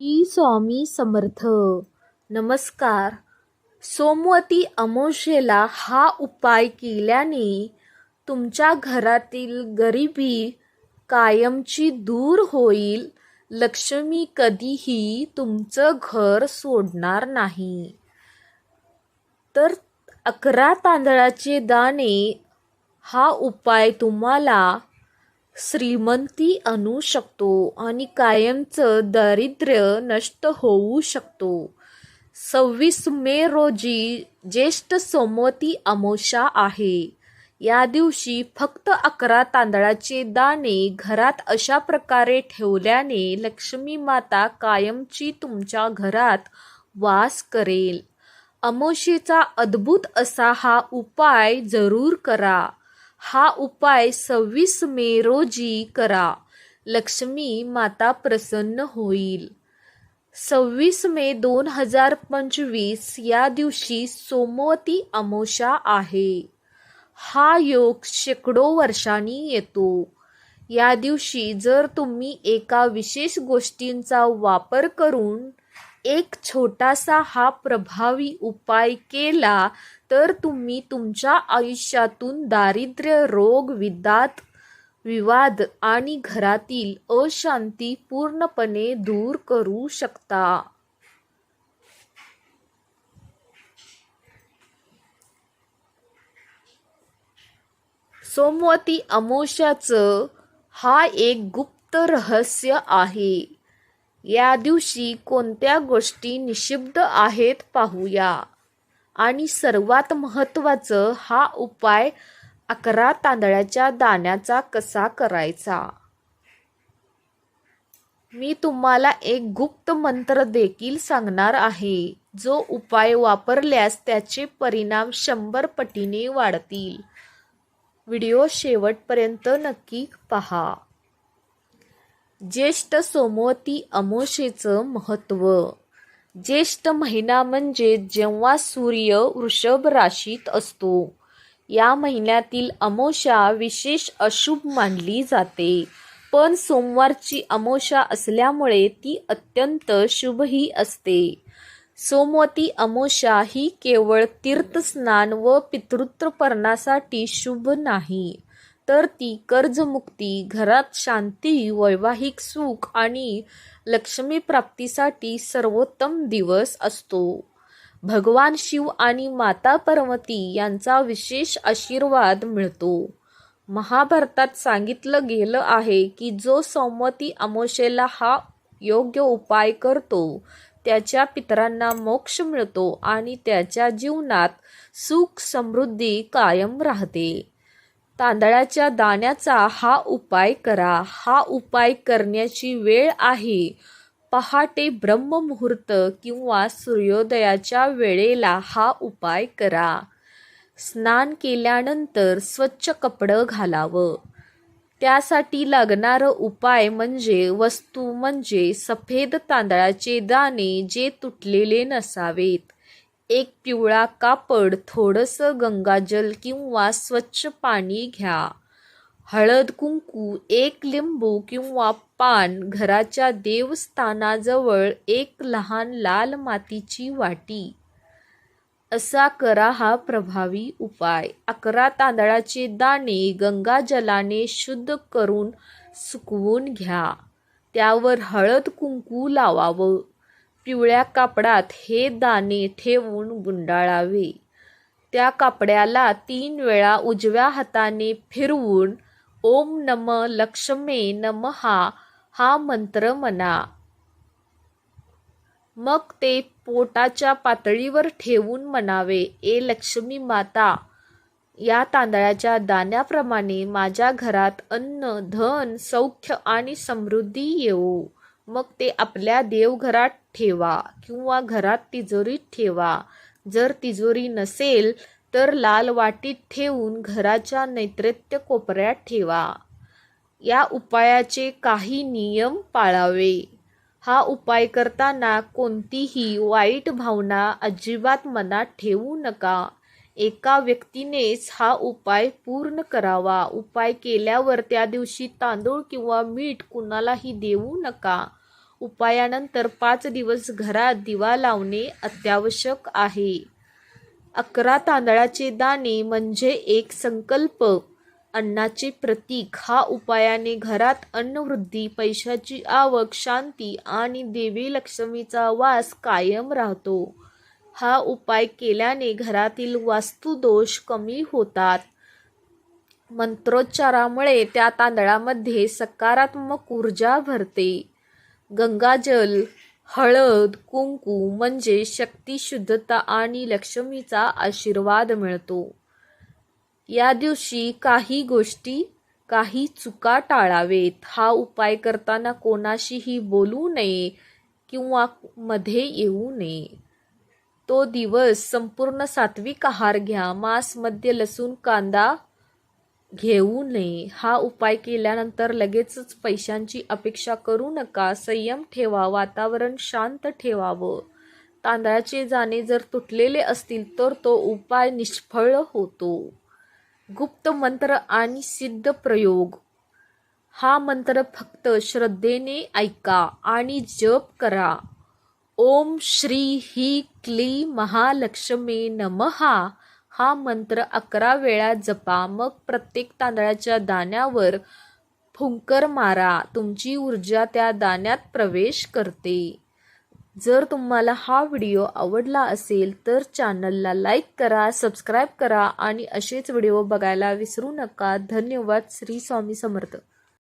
E Swami Samarth. नमस्कार. सोमवती अमावस्येला हा उपाय केल्याने तुमच्या घरातील गरिबी कायमची दूर होईल. लक्ष्मी कधीही तुमचं घर सोडणार नाही. तर अकरा तांदळाचे दाणे हा उपाय तुम्हाला श्रीमंती आणू शकतो आणि कायमचं दारिद्र्य नष्ट होऊ शकतो. सव्वीस मे रोजी ज्येष्ठ सोमवती अमावस्या आहे. या दिवशी फक्त अकरा तांदळाचे दाणे घरात अशा प्रकारे ठेवल्याने लक्ष्मी माता कायमची तुमच्या घरात वास करेल. अमोशेचा अद्भुत असा हा उपाय जरूर करा. हा उपाय सव्वीस मे रोजी करा. लक्ष्मी माता प्रसन्न होईल. सव्वीस मे दोन हजार पंचवीस या दिवशी सोमवती अमोशा आहे. हा योग शेकडो वर्षांनी येतो. या दिवशी जर तुम्ही एका विशेष गोष्टींचा वापर करून एक छोटासा हा प्रभावी उपाय केला तर तुम्ही तुमच्या आयुष्यातून दारिद्र्य रोग विदात विवाद आणि घरातील अशांती पूर्णपणे दूर करू शकता. सोमवती अमोशाचं हा एक गुप्त रहस्य आहे. या दिवशी कोणत्या गोष्टी निषिद्ध आहेत पाहूया. आणि सर्वात महत्त्वाचं हा उपाय अकरा तांदळाच्या दाण्याचा कसा करायचा? मी तुम्हाला एक गुप्त मंत्र देखील सांगणार आहे. जो उपाय वापरल्यास त्याचे परिणाम शंभर पटीने वाढतील. व्हिडिओ शेवटपर्यंत नक्की पहा. ज्येष्ठ सोमवती अमोशेचं महत्त्व. ज्येष्ठ महिना म्हणजे जेव्हा सूर्य वृषभ राशीत असतो. या महिन्यातील अमोशा विशेष अशुभ मानली जाते. पण सोमवारची अमोशा असल्यामुळे ती अत्यंत शुभही असते. सोमवती अमोशा ही केवळ तीर्थस्नान व पितृत्वपर्णासाठी शुभ नाही. तर ती कर्जमुक्ती घरात शांती वैवाहिक सुख आणि लक्ष्मी प्राप्तीसाठी सर्वोत्तम दिवस असतो. भगवान शिव आणि माता पर्वती यांचा विशेष आशीर्वाद मिळतो. महाभारतात सांगितलं गेलं आहे की जो सौमती अमोशेला हा योग्य उपाय करतो त्याच्या पितरांना मोक्ष मिळतो आणि त्याच्या जीवनात सुख समृद्धी कायम राहते. तांदळाच्या दाण्याचा हा उपाय करा. हा उपाय करण्याची वेळ आहे. पहाटे ब्रह्ममुहूर्त किंवा सूर्योदयाच्या वेळेला हा उपाय करा. स्नान केल्यानंतर स्वच्छ कपडं घालावं. त्यासाठी लागणारं उपाय म्हणजे वस्तू म्हणजे सफेद तांदळाचे दाणे जे तुटलेले नसावेत. एक पिवळा कापड थोडंसं गंगाजल किंवा स्वच्छ पाणी घ्या. हळद कुंकू एक लिंबू किंवा पान घराच्या देवस्थानाजवळ एक लहान लाल मातीची वाटी. असा करा हा प्रभावी उपाय. अकरा तांदळाचे दाणे गंगाजलाने शुद्ध करून सुकवून घ्या. त्यावर हळद कुंकू लावावं. पिवळ्या कापडात हे दाणे ठेवून गुंडाळावे. त्या कापड्याला तीन वेळा उजव्या हाताने फिरवून ओम नम लक्ष्मे नम हा मंत्र म्हणा. मग ते पोटाच्या पातळीवर ठेवून म्हणावे ए लक्ष्मी माता या तांदळाच्या दाण्याप्रमाणे माझ्या घरात अन्न धन सौख्य आणि समृद्धी येवो. मग ते आपल्या देवघरात ठेवा किंवा घरात तिजोरीत ठेवा. जर तिजोरी नसेल तर लाल वाटीत ठेवून घराच्या नैऋत्य कोपऱ्यात ठेवा. या उपायाचे काही नियम पाळावे. हा उपाय करताना कोणतीही वाईट भावना अजिबात मनात ठेवू नका. एका व्यक्तीनेच हा उपाय पूर्ण करावा. उपाय केल्यावर त्या दिवशी तांदूळ किंवा मीठ कुणालाही देऊ नका. उपायानंतर पाच दिवस घरात दिवा लावणे अत्यावश्यक आहे. अकरा तांदळाचे दाणे म्हणजे एक संकल्प. अन्नाचे प्रतीक हा उपायाने घरात अन्नवृद्धी पैशाची आवक शांती आणि देवी लक्ष्मीचा वास कायम राहतो. हा उपाय केल्याने घरातील वास्तुदोष कमी होतात. मंत्रोच्चारामुळे त्या तांदळामध्ये सकारात्मक ऊर्जा भरते. गंगाजल हळद कुंकू म्हणजे शक्ती शुद्धता आणि लक्ष्मीचा आशीर्वाद मिळतो. या दिवशी काही गोष्टी काही चुका टाळावेत. हा उपाय करताना कोणाशीही बोलू नये किंवा मध्ये येऊ नये. तो दिवस संपूर्ण सात्विक आहार घ्या. मांस लसूण कांदा घेऊ नये. हा उपाय केल्यानंतर लगेचच पैशांची अपेक्षा करू नका. संयम ठेवा. वातावरण शांत ठेवावं. तांदळाचे जाणे जर तुटलेले असतील तर तो उपाय निष्फळ होतो. गुप्त मंत्र आणि सिद्ध प्रयोग. हा मंत्र फक्त श्रद्धेने ऐका आणि जप करा. ओम श्री ही क्ली महालक्ष्मी नमहा हा मंत्र अकरा वेळा जपा. मग प्रत्येक तांदळाच्या दाण्यावर फुंकर मारा. तुमची ऊर्जा त्या दाण्यात प्रवेश करते. जर तुम्हाला हा व्हिडिओ आवडला असेल तर चॅनलला लाईक करा सबस्क्राईब करा आणि असेच व्हिडिओ बघायला विसरू नका. धन्यवाद. श्री स्वामी समर्थ.